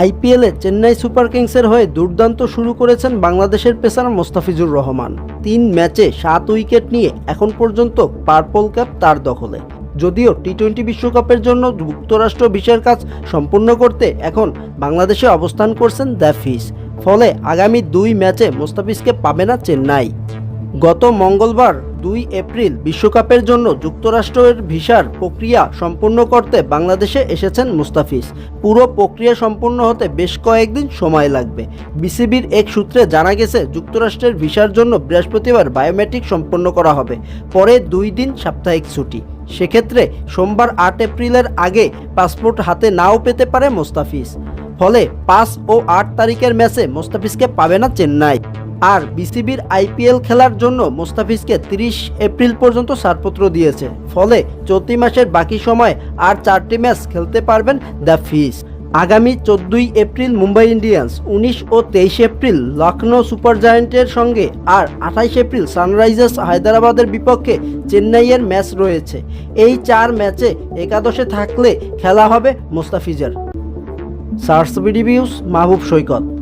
আইপিএলে চেন্নাই সুপার কিংসের হয়ে দুর্দান্ত শুরু করেছেন বাংলাদেশের পেসার মোস্তাফিজুর রহমান। তিন ম্যাচে সাত উইকেট নিয়ে এখন পর্যন্ত পার্পল ক্যাপ তার দখলে। যদিও টি টোয়েন্টি বিশ্বকাপের জন্য যুক্তরাষ্ট্র বিশের কাজ সম্পূর্ণ করতে এখন বাংলাদেশে অবস্থান করছেন দ্য ফিস। ফলে আগামী দুই ম্যাচে মোস্তাফিজকে পাবে না চেন্নাই। গত মঙ্গলবার দুই এপ্রিল বিশ্বকাপের জন্য যুক্তরাষ্ট্রের ভিসার প্রক্রিয়া সম্পূর্ণ করতে বাংলাদেশে এসেছেন মুস্তাফিজ। পুরো প্রক্রিয়া সম্পূর্ণ হতে বেশ কয়েকদিন সময় লাগবে। বিসিবির এক সূত্রে জানা গেছে, যুক্তরাষ্ট্রের ভিসার জন্য বৃহস্পতিবার বায়োমেট্রিক সম্পন্ন করা হবে, পরে দুই দিন সাপ্তাহিক ছুটি। সেক্ষেত্রে সোমবার আট এপ্রিলের আগে পাসপোর্ট হাতে নাও পেতে পারে মোস্তাফিজ। ফলে পাঁচ ও আট তারিখের ম্যাচে মোস্তাফিজকে পাবে না চেন্নাই। আর বিসিবির আইপিএল খেলার জন্য মোস্তাফিজকে তিরিশ এপ্রিল পর্যন্ত ছাড়পত্র দিয়েছে। ফলে চলতি মাসের বাকি সময় আর চারটি ম্যাচ খেলতে পারবেন দ্য ফিস আগামী চোদ্দই এপ্রিল মুম্বাই ইন্ডিয়ান্স, উনিশ ও তেইশ এপ্রিল লখনৌ সুপার জায়ান্টের সঙ্গে আর আঠাইশ এপ্রিল সানরাইজার্স হায়দ্রাবাদের বিপক্ষে চেন্নাইয়ের ম্যাচ রয়েছে। এই চার ম্যাচে একাদশে থাকলে খেলা হবে মোস্তাফিজের। সার্স রিভিউস মাহবুব সৈকত।